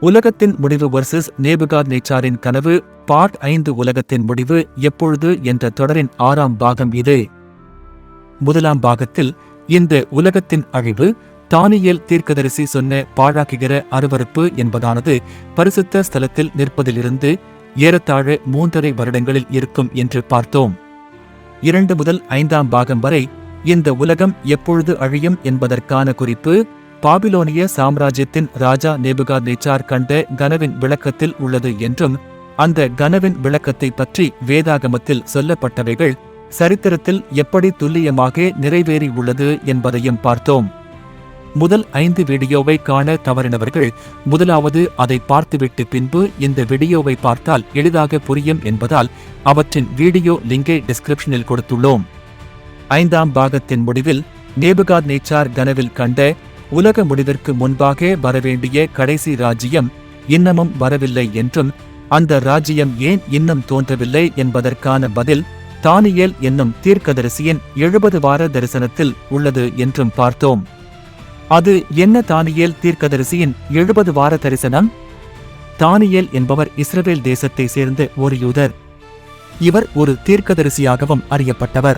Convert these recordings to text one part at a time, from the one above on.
உலகத்தின் முடிவு வர்சஸ் நேபுகாத் நேச்சாரின் கனவு பார்ட் ஐந்து உலகத்தின் முடிவு எப்பொழுது என்ற தொடரின் ஆறாம் பாகம் இது. முதலாம் பாகத்தில் இந்த உலகத்தின் அழிவு தானியல் தீர்க்கதரிசி சொன்ன பாழாக்குகிற அருவருப்பு என்பதானது பரிசுத்த ஸ்தலத்தில் நிற்பதிலிருந்து ஏறத்தாழ மூன்றரை வருடங்களில் இருக்கும் என்று பார்த்தோம். இரண்டு முதல் ஐந்தாம் பாகம் வரை இந்த உலகம் எப்பொழுது அழியும் என்பதற்கான குறிப்பு பாபிலோனிய சாம்ராஜ்யத்தின் ராஜா நேபுகா நேச்சார் கண்ட கனவின் விளக்கத்தில் உள்ளது என்றும் அந்த கனவின் விளக்கத்தை பற்றி வேதாகமத்தில் சொல்லப்பட்டவைகள் சரித்திரத்தில் எப்படி துல்லியமாக நிறைவேறி உள்ளது என்பதையும் பார்த்தோம். முதல் ஐந்து வீடியோவை காண தவறினவர்கள் முதலாவது அதை பார்த்துவிட்டு பின்பு இந்த வீடியோவை பார்த்தால் எளிதாக புரியும் என்பதால் அவற்றின் வீடியோ லிங்கை டிஸ்கிரிப்ஷனில் கொடுத்துள்ளோம். ஐந்தாம் பாகத்தின் முடிவில் நேபுகாத் நேச்சார் கனவில் கண்ட உலக முடிவிற்கு முன்பாக வரவேண்டிய கடைசி ராஜ்யம் இன்னமும் வரவில்லை என்றும் அந்த ராஜ்யம் ஏன் இன்னும் தோன்றவில்லை என்பதற்கான பதில் தானியேல் என்னும் தீர்க்கதரிசியின் எழுபது வார தரிசனத்தில் உள்ளது என்றும் பார்த்தோம். அது என்ன தானியேல் தீர்க்கதரிசியின் எழுபது வார தரிசனம்? தானியேல் என்பவர் இஸ்ரேல் தேசத்தை சேர்ந்த ஒரு யூதர். இவர் ஒரு தீர்க்கதரிசியாகவும் அறியப்பட்டவர்.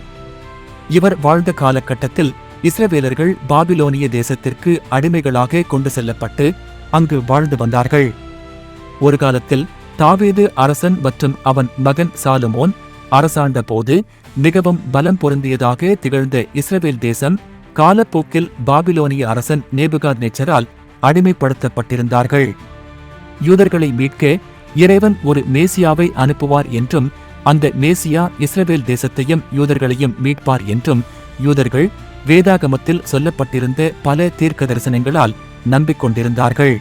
இவர் வாழ்ந்த காலகட்டத்தில் இஸ்ரவேலர்கள் பாபிலோனிய தேசத்திற்கு அடிமைகளாக கொண்டு செல்லப்பட்டு அங்கு வாழ்ந்து வந்தார்கள். ஒரு காலத்தில் தாவேது அரசன் மற்றும் அவன் மகன் சாலுமோன் அரசாண்ட போது மிகவும் பலம் பொருந்தியதாக திகழ்ந்த இஸ்ரேல் தேசம் காலப்போக்கில் பாபிலோனிய அரசன் நேபுகாத் நேச்சரால் அடிமைப்படுத்தப்பட்டிருந்தார்கள். யூதர்களை மீட்க இறைவன் ஒரு மேசியாவை அனுப்புவார் என்றும் அந்த மேசியா இஸ்ரேல் தேசத்தையும் யூதர்களையும் மீட்பார் என்றும் யூதர்கள் வேதாகமத்தில் சொல்லப்பட்டிருந்த பல தீர்க்க தரிசனங்களால் நம்பிக்கொண்டிருந்தார்கள்.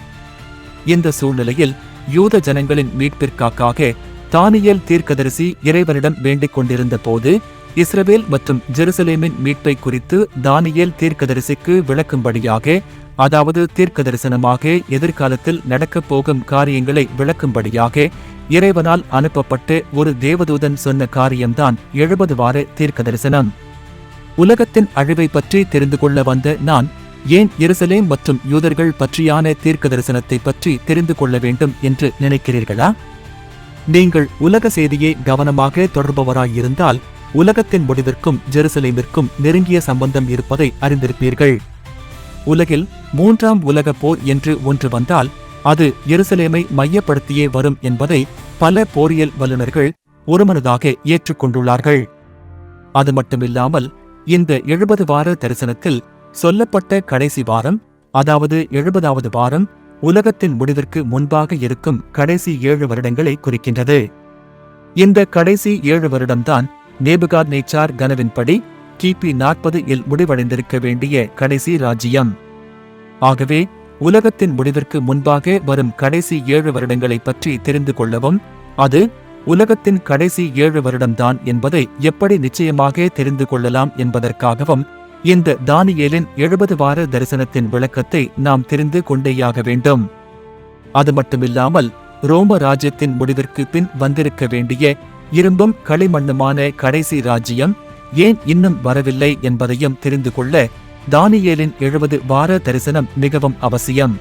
இந்த சூழ்நிலையில் யூத ஜனங்களின் மீட்பிற்காக தானியேல் தீர்க்கதரிசி இறைவனிடம் வேண்டிக் கொண்டிருந்த போது இஸ்ரவேல் மற்றும் ஜெருசலேமின் மீட்பை குறித்து தானியல் தீர்க்கதரிசிக்கு விளக்கும்படியாக அதாவது தீர்க்க தரிசனமாக எதிர்காலத்தில் நடக்கப் போகும் காரியங்களை விளக்கும்படியாக இறைவனால் அனுப்பப்பட்டு ஒரு தேவதூதன் சொன்ன காரியம்தான் எழுபது வார தீர்க்க தரிசனம் உலகத்தின் அழிவை பற்றி தெரிந்து கொள்ள வந்த நான் ஏன் எருசலேம் மற்றும் யூதர்கள் பற்றியான தீர்க்க தரிசனத்தை பற்றி தெரிந்து கொள்ள வேண்டும் என்று நினைக்கிறீர்களா? நீங்கள் உலக செய்தியை கவனமாக தொடர்பவராயிருந்தால் உலகத்தின் முடிவிற்கும் ஜெருசலேமிற்கும் நெருங்கிய சம்பந்தம் இருப்பதை அறிந்திருப்பீர்கள். உலகில் மூன்றாம் உலக போர் என்று ஒன்று வந்தால் அது எருசலேமை மையப்படுத்தியே வரும் என்பதை பல போரியல் வல்லுநர்கள் ஒருமனதாக ஏற்றுக்கொண்டுள்ளார்கள். அது மட்டுமில்லாமல் இந்த எழுபது வார தரிசனத்தில் சொல்லப்பட்ட கடைசி வாரம் அதாவது எழுபதாவது வாரம் உலகத்தின் முடிவிற்கு முன்பாக இருக்கும் கடைசி ஏழு வருடங்களை குறிக்கின்றது. இந்த கடைசி ஏழு வருடம்தான் நேபுகாத் நேச்சார் கனவின்படி கிபி நாற்பது இல் முடிவடைந்திருக்க வேண்டிய கடைசி ராஜ்யம். ஆகவே உலகத்தின் முடிவிற்கு முன்பாக வரும் கடைசி ஏழு வருடங்களை பற்றி தெரிந்து கொள்ளவும் அது உலகத்தின் கடைசி ஏழு வருடம்தான் என்பதை எப்படி நிச்சயமாக தெரிந்து கொள்ளலாம் என்பதற்காகவும் இந்த தானியேலின் எழுபது வார தரிசனத்தின் விளக்கத்தை நாம் தெரிந்து கொண்டேயாக வேண்டும். அது மட்டுமில்லாமல் ரோம ராஜ்யத்தின் முடிவிற்கு பின் வந்திருக்க வேண்டிய இரும்பும் களிமண்ணுமான கடைசி ராஜ்யம் ஏன் இன்னும் வரவில்லை என்பதையும் தெரிந்து கொள்ள தானியேலின் எழுபது வார தரிசனம் மிகவும் அவசியம்.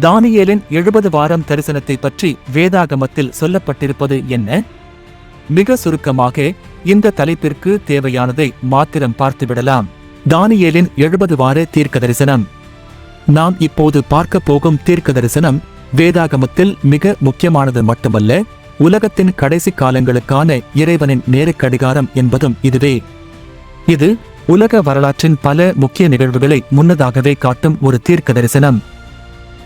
தானியேலின் எழுபது வாரம் தரிசனத்தை பற்றி வேதாகமத்தில் சொல்லப்பட்டிருப்பது என்ன? மிக சுருக்கமாக இந்த தலைப்பிற்கு தேவையானதை மாத்திரம் பார்த்துவிடலாம். தானியேலின் எழுபது வார தீர்க்க தரிசனம் நாம் இப்போது பார்க்க போகும் தீர்க்க தரிசனம் வேதாகமத்தில் மிக முக்கியமானது மட்டுமல்ல உலகத்தின் கடைசி காலங்களுக்கான இறைவனின் நேரக்கடிகாரம் என்பதும் இதுவே. இது உலக வரலாற்றின் பல முக்கிய நிகழ்வுகளை முன்னதாகவே காட்டும் ஒரு தீர்க்க தரிசனம்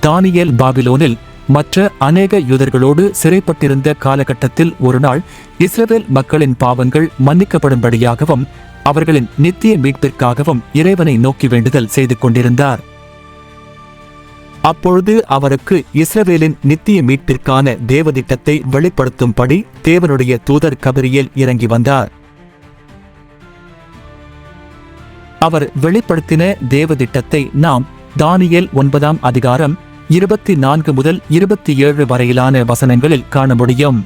தானியேல் பாபிலோனில் மற்ற அநேக யூதர்களோடு சிறைப்பட்டிருந்த காலகட்டத்தில் ஒருநாள் இஸ்ரேல் மக்களின் பாவங்கள் மன்னிக்கப்படும்படியாகவும் அவர்களின் நித்திய மீட்பிற்காகவும் இறைவனை நோக்கி வேண்டுதல் செய்து கொண்டிருந்தார். அப்பொழுது அவருக்கு இஸ்ரவேலின் நித்திய மீட்பிற்கான தேவதிட்டத்தை வெளிப்படுத்தும்படி தேவனுடைய தூதர் கபிரியேல் இறங்கி வந்தார். அவர் வெளிப்படுத்தின தேவதிட்டத்தை நாம் தானியேல் ஒன்பதாம் அதிகாரம் இருபத்தி நான்கு முதல் இருபத்தி ஏழு வரையிலான வசனங்களில் காண முடியும்.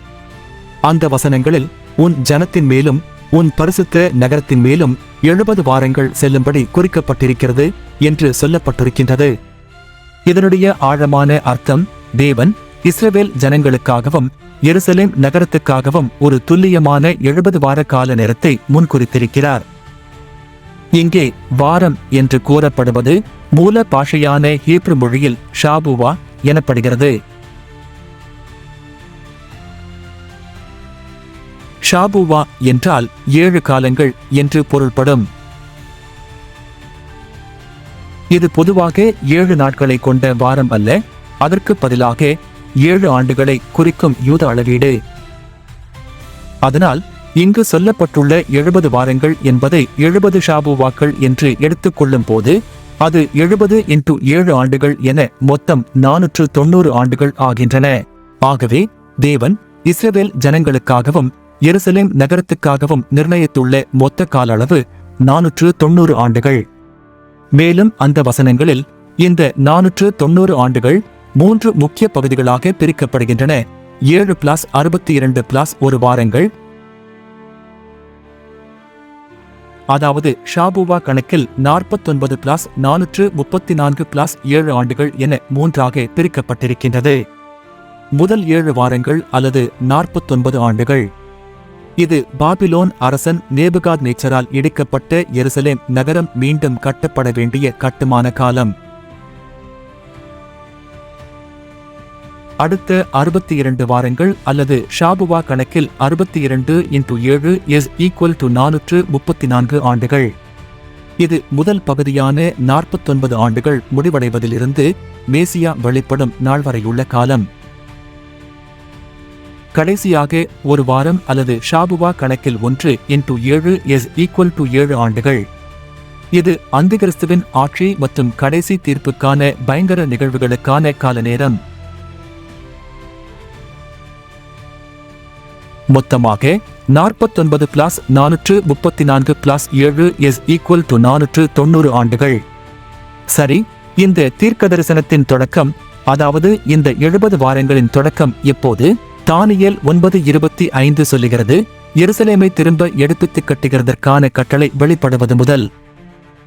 அந்த வசனங்களில் உன் ஜனத்தின் மேலும் உன் பரிசுத்த நகரத்தின் மேலும் எழுபது வாரங்கள் செல்லும்படி குறிக்கப்பட்டிருக்கிறது என்று சொல்லப்பட்டிருக்கின்றது. இதனுடைய ஆழமான அர்த்தம் தேவன் இஸ்ரவேல் ஜனங்களுக்காகவும் எருசலேம் நகரத்துக்காகவும் ஒரு துல்லியமான எழுபது வார கால நேரத்தை முன்குறித்திருக்கிறார். இங்கே வாரம் என்று கூறப்படுவது மூல பாஷையான ஹீப்ரு மொழியில் ஷாபுவா எனப்படுகிறது. ஷாபுவா என்றால் ஏழு காலங்கள் என்று பொருள்படும். இது பொதுவாக ஏழு நாட்களை கொண்ட வாரம் அல்ல அதற்கு பதிலாக ஏழு ஆண்டுகளை குறிக்கும் யூத அளவீடு. அதனால் இங்கு சொல்லப்பட்டுள்ள எழுபது வாரங்கள் என்பதை எழுபது ஷாபுவாக்கள் என்று எடுத்துக்கொள்ளும் போது அது எழுபது இன்டு ஏழு ஆண்டுகள் என மொத்தம் நானூற்று தொண்ணூறு ஆண்டுகள் ஆகின்றன. ஆகவே தேவன் இஸ்ரவேல் ஜனங்களுக்காகவும் எருசலேம் நகரத்துக்காகவும் நிர்ணயித்துள்ள மொத்த கால அளவு நானூற்று தொண்ணூறு ஆண்டுகள். மேலும் அந்த வசனங்களில் இந்த நானூற்று தொண்ணூறு ஆண்டுகள் மூன்று முக்கிய பகுதிகளாக பிரிக்கப்படுகின்றன. ஏழு பிளஸ் அறுபத்தி இரண்டு பிளஸ் ஒரு வாரங்கள் அதாவது ஷாபுவா கணக்கில் நாற்பத்தொன்பது பிளஸ் நானூற்று முப்பத்தி நான்கு பிளஸ் ஏழு ஆண்டுகள் என மூன்றாக பிரிக்கப்பட்டிருக்கின்றது. முதல் ஏழு வாரங்கள் அல்லது நாற்பத்தொன்பது ஆண்டுகள். இது பாபிலோன் அரசன் நேபுகாத் நேச்சரால் இடிக்கப்பட்ட எருசலேம் நகரம் மீண்டும் கட்டப்பட வேண்டிய கட்டுமான காலம். அடுத்த அறுபத்தி இரண்டு வாரங்கள் அல்லது ஷாபுவா கணக்கில் அறுபத்தி இரண்டு இன்டு ஏழு இஸ் ஈக்குவல் டு நானூற்று முப்பத்தி நான்கு ஆண்டுகள். இது முதல் பகுதியான நாற்பத்தொன்பது ஆண்டுகள் முடிவடைவதிலிருந்து மேசியா வெளிப்படும் நாள் வரையுள்ள காலம். கடைசியாக ஒரு வாரம் அல்லது ஷாபுவா கணக்கில் ஒன்று இன்டு ஏழு இஸ் ஈக்குவல் டு ஏழு ஆண்டுகள். இது அந்திகிறிஸ்துவின் ஆட்சி மற்றும் கடைசி தீர்ப்புக்கான பயங்கர நிகழ்வுகளுக்கான கால நேரம் மொத்தமாக நாற்பத்தொன்பது பிளஸ் நானூற்று முப்பத்தி நான்கு பிளஸ் ஏழு இஸ் ஈக்குவல் டு நானூற்று தொண்ணூறு ஆண்டுகள். சரி இந்த தீர்க்க தரிசனத்தின் தொடக்கம் அதாவது இந்த எழுபது வாரங்களின் தொடக்கம் எப்போது? தானியல் ஒன்பது இருபத்தி ஐந்து சொல்லுகிறது எருசலேமை திரும்ப எடுப்பித்துக் கட்டுகிறதற்கான கட்டளை வெளிப்படுவது முதல்.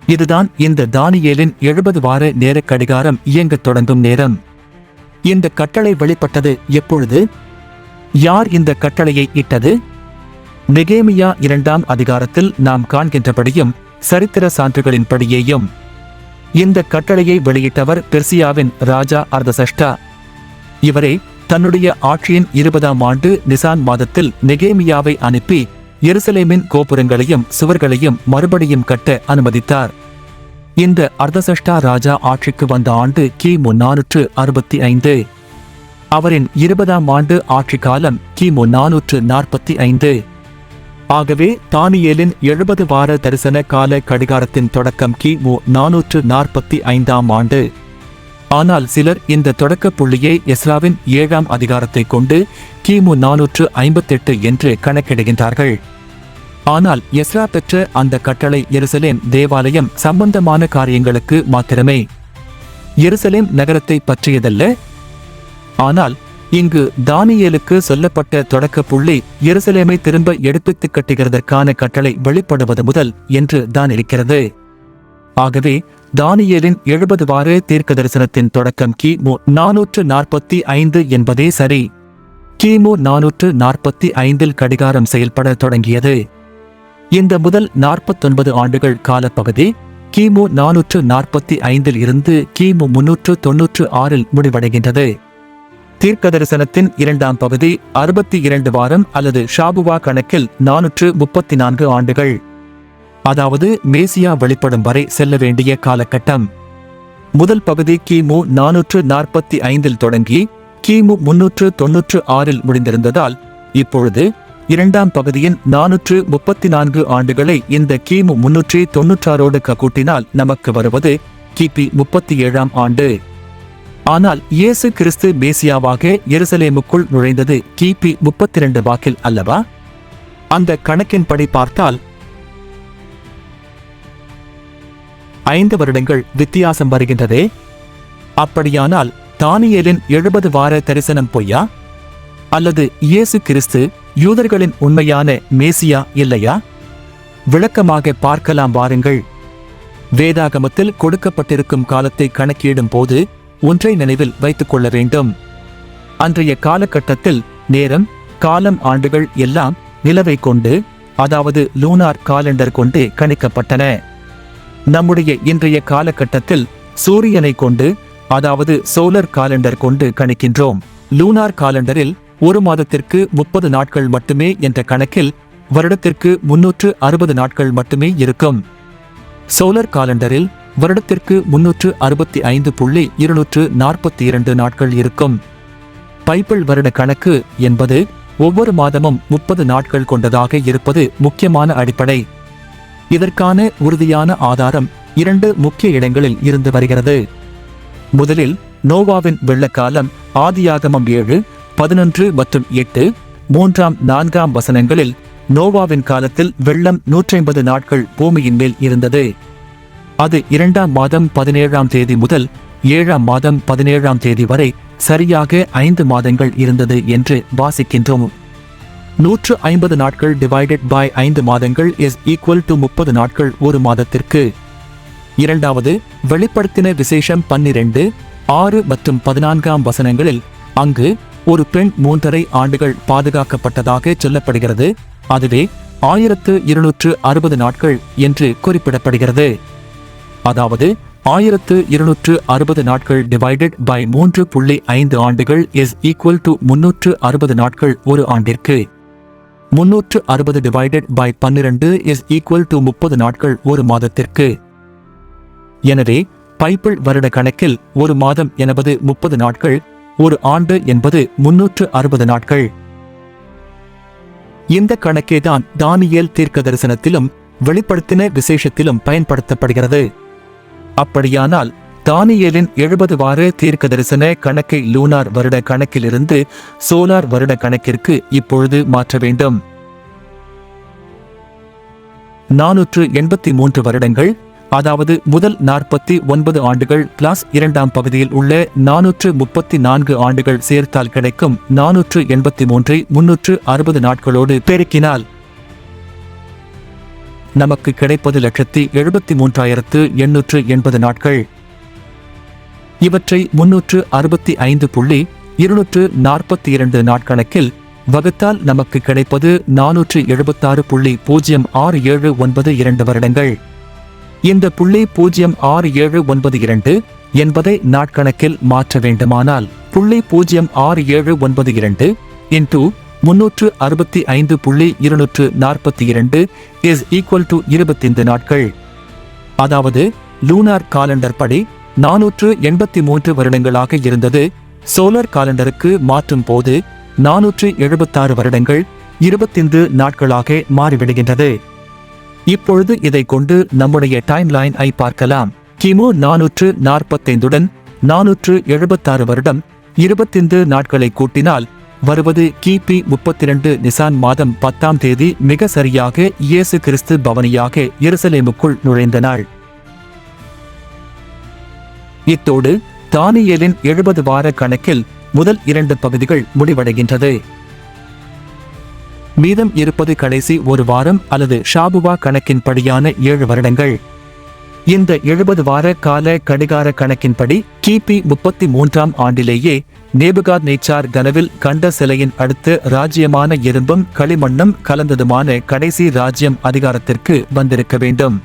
இதுதான் இந்த தானியலின் எழுபது வார நேர கடிகாரம் இயங்கத் தொடங்கும் நேரம். இந்த கட்டளை வெளிப்பட்டது எப்பொழுது? யார் இந்த கட்டளையை இட்டது? நெகேமியா இரண்டாம் அதிகாரத்தில் நாம் காண்கின்றபடியும் சரித்திர சான்றுகளின்படியேயும் இந்த கட்டளையை வெளியிட்டவர் பெர்சியாவின் ராஜா அர்தசஷ்டா. இவரே தன்னுடைய ஆட்சியின் இருபதாம் ஆண்டு நிசான் மாதத்தில் நெகேமியாவை அனுப்பி எருசலேமின் கோபுரங்களையும் சுவர்களையும் மறுபடியும் கட்ட அனுமதித்தார். இந்த அர்தசஷ்டா ராஜா ஆட்சிக்கு வந்த ஆண்டு கிமு நானூற்று அறுபத்தி ஐந்து. அவரின் இருபதாம் ஆண்டு ஆட்சி காலம் கிமு நானூற்று நாற்பத்தி ஐந்து. ஆகவே தானியேலின் எழுபது வார தரிசன கால கடிகாரத்தின் தொடக்கம் கிமு நானூற்று நாற்பத்தி ஐந்தாம் ஆண்டு. ஆனால் சிலர் இந்த தொடக்க புள்ளியை எஸ்ராவின் ஏழாம் அதிகாரத்தை கொண்டு கிமு நானூற்று ஐம்பத்தெட்டு என்று கணக்கிடுகின்றார்கள். ஆனால் எஸ்ரா பெற்ற அந்த கட்டளை எருசலேம் தேவாலயம் சம்பந்தமான காரியங்களுக்கு மாத்திரமே. எருசலேம் நகரத்தை பற்றியதல்ல ஆனால் இங்கு தானியேலுக்கு சொல்லப்பட்ட தொடக்க புள்ளி எருசலேமை திரும்ப எடுப்பித்துக் கட்டுகிறதற்கான கட்டளை வெளிப்படுவது முதல் என்று தான் இருக்கிறது. ஆகவே தானியலின் எழுபது வார தீர்க்க தரிசனத்தின் தொடக்கம் கிமு நானூற்று நாற்பத்தி ஐந்து என்பதே சரி. கிமு நானூற்று நாற்பத்தி ஐந்தில் கடிகாரம் செயல்பட தொடங்கியது. இந்த முதல் நாற்பத்தொன்பது ஆண்டுகள் காலப்பகுதி கிமு நானூற்று நாற்பத்தி ஐந்தில் இருந்து கிமு முன்னூற்று தொன்னூற்று ஆறில் முடிவடைகின்றது. தீர்க்க தரிசனத்தின் இரண்டாம் பகுதி அறுபத்தி இரண்டு வாரம் அல்லது ஷாபுவா கணக்கில் நானூற்று முப்பத்தி நான்கு ஆண்டுகள். அதாவது மேசியா வெளிப்படும் வரை செல்ல வேண்டிய காலகட்டம். முதல் பகுதி கிமு நானூற்று நாற்பத்தி ஐந்தில் தொடங்கி கிமு முன்னூற்று தொன்னூற்று ஆறில் முடிந்திருந்ததால் இப்பொழுது இரண்டாம் பகுதியின் நானூற்று முப்பத்தி நான்கு ஆண்டுகளை இந்த கிமு முன்னூற்றி தொன்னூற்றாறோடு கூட்டினால் நமக்கு வருவது கிபி முப்பத்தி ஏழாம் ஆண்டு. ஆனால் இயேசு கிறிஸ்து மேசியாவாக எருசலேமுக்குள் நுழைந்தது. கிபி முப்பத்தி இரண்டு வாக்கில் அல்லவா? அந்த கணக்கின்படி பார்த்தால் ஐந்து வருடங்கள் வித்தியாசம் வருகின்றதே. அப்படியானால் தானியேலின் எழுபது வார தரிசனம் பொய்யா? அல்லது இயேசு கிறிஸ்து யூதர்களின் உண்மையான மேசியா இல்லையா? விளக்கமாக பார்க்கலாம் வாருங்கள். வேதாகமத்தில் கொடுக்கப்பட்டிருக்கும் காலத்தை கணக்கிடும் போது ஒன்றை நினைவில் வைத்துக் கொள்ள வேண்டும். அன்றைய காலகட்டத்தில் நேரம் காலம் ஆண்டுகள் எல்லாம் நிலவை கொண்டு அதாவது லூனார் காலண்டர் கொண்டு கணிக்கப்பட்டன. நம்முடைய இன்றைய காலகட்டத்தில் சூரியனை கொண்டு அதாவது சோலர் காலண்டர் கொண்டு கணிக்கின்றோம். லூனார் காலண்டரில் ஒரு மாதத்திற்கு முப்பது நாட்கள் மட்டுமே என்ற கணக்கில் வருடத்திற்கு முன்னூற்று அறுபது நாட்கள் மட்டுமே இருக்கும். சோலர் காலண்டரில் வருடத்திற்கு முன்னூற்று அறுபத்தி ஐந்து புள்ளி இருநூற்று நாற்பத்தி இரண்டு நாட்கள் இருக்கும். பைபிள் வருட கணக்கு என்பது ஒவ்வொரு மாதமும் முப்பது நாட்கள் கொண்டதாக இருப்பது முக்கியமான அடிப்படை. இதற்கான உறுதியான ஆதாரம் இரண்டு முக்கிய இடங்களில் இருந்து வருகிறது. முதலில் நோவாவின் வெள்ளக்காலம் ஆதியாகமம் ஏழு பதினொன்று மற்றும் எட்டு மூன்றாம் நான்காம் வசனங்களில் நோவாவின் காலத்தில் வெள்ளம் நூற்றைம்பது நாட்கள் பூமியின் மேல் இருந்தது. அது இரண்டாம் மாதம் பதினேழாம் தேதி முதல் ஏழாம் மாதம் பதினேழாம் தேதி வரை சரியாக ஐந்து மாதங்கள் இருந்தது என்று வாசிக்கின்றோம். நூற்று ஐம்பது நாட்கள் டிவைடட் பை ஐந்து மாதங்கள் இஸ் ஈக்குவல் டு முப்பது நாட்கள் ஒரு மாதத்திற்கு. இரண்டாவது வெளிப்படுத்தின விசேஷம் பன்னிரண்டு ஆறு மற்றும் பதினான்காம் வசனங்களில் அங்கு ஒரு பெண் மூன்றரை ஆண்டுகள் பாதுகாக்கப்பட்டதாக சொல்லப்படுகிறது. அதுவே ஆயிரத்து இருநூற்று அறுபது நாட்கள் என்று குறிப்பிடப்படுகிறது. அதாவது ஆயிரத்து இருநூற்று அறுபது நாட்கள் டிவைடட் பை மூன்று புள்ளி ஐந்து ஆண்டுகள் இஸ் ஈக்குவல் டு முன்னூற்று அறுபது நாட்கள் ஒரு ஆண்டிற்கு. முன்னூற்று அறுபது டிவைடட் பை பன்னிரண்டு இஸ் ஈக்குவல் டு முப்பது நாட்கள் ஒரு மாதத்திற்கு. எனவே பைபிள் வருட கணக்கில் ஒரு மாதம் என்பது முப்பது நாட்கள் ஒரு ஆண்டு என்பது முன்னூற்று அறுபது நாட்கள். இந்த கணக்கேதான் தானியேல் தீர்க்க தரிசனத்திலும் வெளிப்படுத்தின விசேஷத்திலும் பயன்படுத்தப்படுகிறது. அப்படியானால் தானியேலின் எழுபது வார தீர்க்க தரிசன கணக்கை லூனார் வருட கணக்கிலிருந்து சோலார் வருட கணக்கிற்கு இப்பொழுது மாற்ற வேண்டும். நானூற்று எண்பத்தி மூன்று வருடங்கள் அதாவது முதல் நாற்பத்தி ஒன்பது ஆண்டுகள் பிளஸ் இரண்டாம் பகுதியில் உள்ள நானூற்று முப்பத்தி நான்கு ஆண்டுகள் சேர்த்தால் கிடைக்கும் நானூற்று எண்பத்தி மூன்றை முன்னூற்று அறுபது நாட்களோடு பெருக்கினால் நமக்கு கிடைப்பது லட்சத்தி எழுபத்தி மூன்றாயிரத்து எண்ணூற்று எண்பது நாட்கள். இவற்றை முன்னூற்று அறுபத்தி ஐந்து புள்ளி இருநூற்று நாற்பத்தி இரண்டு நாட்கணக்கில் வகுத்தால் நமக்கு கிடைப்பது நானூற்று எழுபத்தாறு புள்ளி பூஜ்ஜியம் ஆறு ஏழு ஒன்பது இரண்டு வருடங்கள். இந்த புள்ளி பூஜ்ஜியம் ஆறு ஏழு ஒன்பது இரண்டு என்பதை நாட்கணக்கில் மாற்ற வேண்டுமானால் புள்ளி பூஜ்ஜியம் ஆறு ஏழு ஒன்பது இரண்டு இன்டூ முன்னூற்று அறுபத்தி ஐந்து புள்ளி இருநூற்று நாற்பத்தி இரண்டு இஸ் ஈக்குவல் டு இருபத்தைந்து நாட்கள். அதாவது லூனார் காலண்டர் படி நானூற்று எண்பத்தி மூன்று வருடங்களாக இருந்தது. சோலார் காலண்டருக்கு மாற்றும் போது நானூற்று எழுபத்தாறு வருடங்கள் இருபத்தைந்து நாட்களாக மாறிவிடுகின்றது. இப்பொழுது இதை கொண்டு நம்முடைய டைம் லைன் ஐ பார்க்கலாம். கிமு நானூற்று நாற்பத்தைந்துடன் நானூற்று எழுபத்தாறு வருடம் இருபத்தைந்து நாட்களை கூட்டினால் வருவது கிபி முப்பத்தி இரண்டு நிசான் மாதம் பத்தாம் தேதி மிக சரியாக இயேசு கிறிஸ்து பவனியாக எருசலேமுக்குள் நுழைந்த நாள் இத்தோடு தானியலின் எழுபது வார கணக்கில் முதல் இரண்டு பகுதிகள் முடிவடைகின்றது. மீதம் இருப்பது கடைசி ஒரு வாரம் அல்லது ஷாபுவா கணக்கின்படியான ஏழு வருடங்கள். இந்த எழுபது வார கால கடிகார கணக்கின்படி கிபி முப்பத்தி மூன்றாம் ஆண்டிலேயே நேபுகாத் நேச்சார் கனவில் கண்ட சிலையின் அடுத்து ராஜ்யமான எறும்பும் களிமண்ணும் கலந்ததுமான கடைசி ராஜ்யம் அதிகாரத்திற்கு வந்திருக்க வேண்டும்.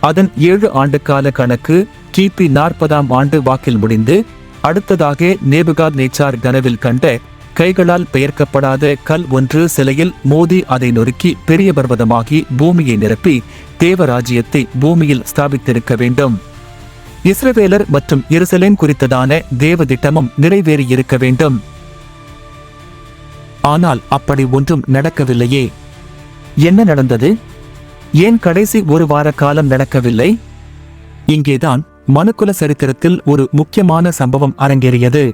அதன் ஏழு ஆண்டு கால கணக்கு கிபி நாற்பதாம் ஆண்டு வாக்கில் முடிந்து அடுத்ததாக நேபுகாத் நேச்சார் கனவில் கண்ட கைகளால் பெயர்க்கப்படாத கல் ஒன்று சிலையில் மோதி அதை நொறுக்கி பெரிய பர்வதமாகி பூமியை நிரப்பி தேவராஜ்யத்தை பூமியில் ஸ்தாபித்திருக்க வேண்டும். இஸ்ரவேலர் மற்றும் எருசலேம் குறித்ததான தேவ திட்டமும் நிறைவேறியிருக்க வேண்டும். ஆனால் அப்படி ஒன்றும் நடக்கவில்லையே. என்ன நடந்தது? ஏன் கடைசி ஒரு வார காலம் நடக்கவில்லை? இங்கேதான் மனுக்குல சரித்திரத்தில் ஒரு முக்கியமான சம்பவம் அரங்கேறியது.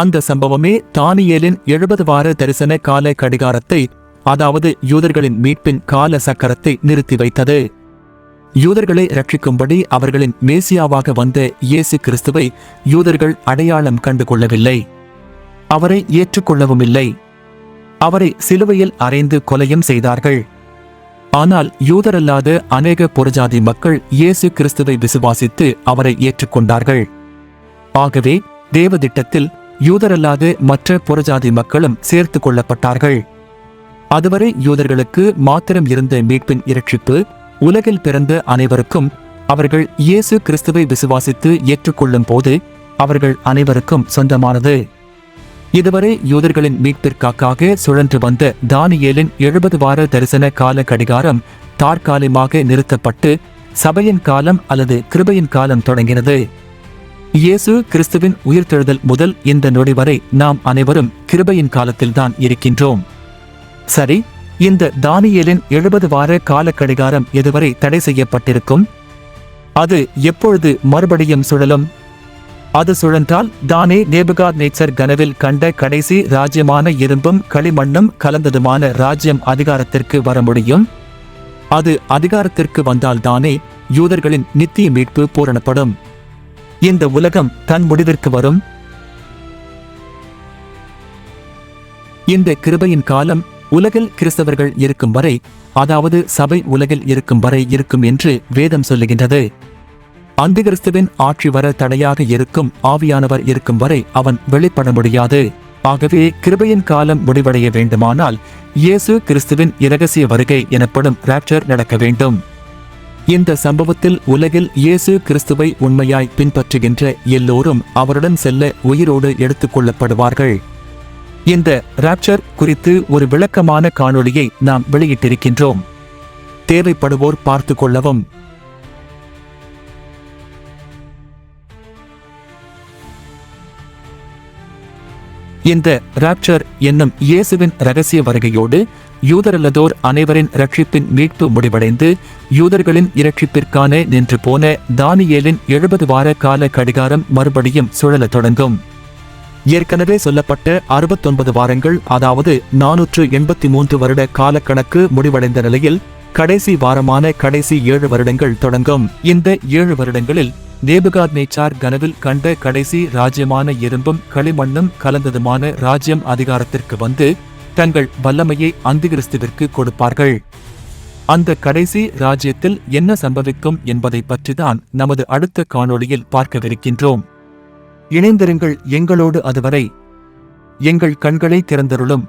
அந்த சம்பவமே தானியேலின் எழுபது வார தரிசன கால கடிகாரத்தை அதாவது யூதர்களின் மீட்பின் கால சக்கரத்தை நிறுத்தி வைத்தது. யூதர்களை ரட்சிக்கும்படி அவர்களின் மேசியாவாக வந்த இயேசு கிறிஸ்துவை யூதர்கள் அடையாளம் கண்டு கொள்ளவில்லை அவரை ஏற்றுக்கொள்ளவும் இல்லை அவரை சிலுவையில் அறைந்து கொலையும் செய்தார்கள். ஆனால் யூதரல்லாத அநேக புறஜாதி மக்கள் இயேசு கிறிஸ்துவை விசுவாசித்து அவரை ஏற்றுக்கொண்டார்கள். ஆகவே தேவதிட்டத்தில் யூதரல்லாது மற்ற புறஜாதி மக்களும் சேர்த்து கொள்ளப்பட்டார்கள். அதுவரை யூதர்களுக்கு மாத்திரம் இருந்த மீட்பின் இரட்சிப்பு உலகில் பிறந்த அனைவருக்கும் அவர்கள் இயேசு கிறிஸ்துவை விசுவாசித்து ஏற்றுக்கொள்ளும் போது அவர்கள் அனைவருக்கும் சொந்தமானது. இதுவரை யூதர்களின் மீட்பிற்காக சுழன்று வந்த தானியேலின் எழுபது வார தரிசன கால கடிகாரம் தற்காலிகமாக நிறுத்தப்பட்டு சபையின் காலம் அல்லது கிருபையின் காலம் தொடங்கினது. இயேசு கிறிஸ்துவின் உயிர்த்தெழுதல் முதல் இந்த நொடி வரை நாம் அனைவரும் கிருபையின் காலத்தில்தான் இருக்கின்றோம். சரி இந்த தானியலின் எழுபது வார கால கடிகாரம் எதுவரை தடை செய்யப்பட்டிருக்கும்? அது எப்பொழுது மறுபடியும் சுழலும்? அது சுழன்றால் தானே நேபுகாத் நேச்சர் கனவில் கண்ட கடைசி ராஜ்யமான இரும்பும் களிமண்ணும் கலந்ததுமான ராஜ்யம் அதிகாரத்திற்கு வர முடியும்? அது அதிகாரத்திற்கு வந்தால்தானே யூதர்களின் நித்திய மீட்பு பூரணப்படும். இந்த உலகம் தன் முடிவிற்கு வரும். இந்த கிருபையின் காலம் உலகில் கிறிஸ்தவர்கள் இருக்கும் வரை அதாவது சபை உலகில் இருக்கும் வரை இருக்கும் என்று வேதம் சொல்லுகின்றது. அந்திகிறிஸ்துவின் ஆட்சி வர தடையாக இருக்கும் ஆவியானவர் இருக்கும் வரை அவன் வெளிப்பட முடியாது. ஆகவே கிருபையின் காலம் முடிவடைய வேண்டுமானால் இயேசு கிறிஸ்துவின் இரகசிய வருகை எனப்படும் ராப்சர் நடக்க வேண்டும். இந்த சம்பவத்தில் உலகில் இயேசு கிறிஸ்துவை உண்மையாய் பின்பற்றுகின்ற எல்லோரும் அவருடன் செல்ல உயிரோடு எடுத்துக் கொள்ளப்படுவார்கள் இந்த ராப்சர் குறித்து ஒரு விளக்கமான காணொளியை நாம் வெளியிட்டிருக்கின்றோம். தேவைப்படுவோர் பார்த்து கொள்ளவும். இந்த ராப்சர் என்னும் இயேசுவின் ரகசிய வருகையோடு யூதரல்லதோர் அனைவரின் ரட்சிப்பின் மீட்பு முடிவடைந்து யூதர்களின் இரட்சிப்பிற்கான நின்று போன தானியேலின் எழுபது வார கால கடிகாரம் மறுபடியும் சுழலத் தொடங்கும். ஏற்கனவே சொல்லப்பட்ட அறுபத்தொன்பது வாரங்கள் அதாவது நானூற்று எண்பத்தி மூன்று வருட காலக்கணக்கு முடிவடைந்த நிலையில் கடைசி வாரமான கடைசி ஏழு வருடங்கள் தொடங்கும். இந்த ஏழு வருடங்களில் நேபுகாத் நேச்சார் கனவில் கண்ட கடைசி ராஜ்யமான இரும்பும் களிமண்ணும் கலந்ததுமான ராஜ்யம் அதிகாரத்திற்கு வந்து தங்கள் வல்லமையை அந்திகிறிஸ்துவிற்கு கொடுப்பார்கள். அந்த கடைசி ராஜ்யத்தில் என்ன சம்பவிக்கும் என்பதை பற்றிதான் நமது அடுத்த காணொளியில் பார்க்கவிருக்கின்றோம். இணைந்திருங்கள் எங்களோடு அதுவரை. எங்கள் கண்களை திறந்தருளும்.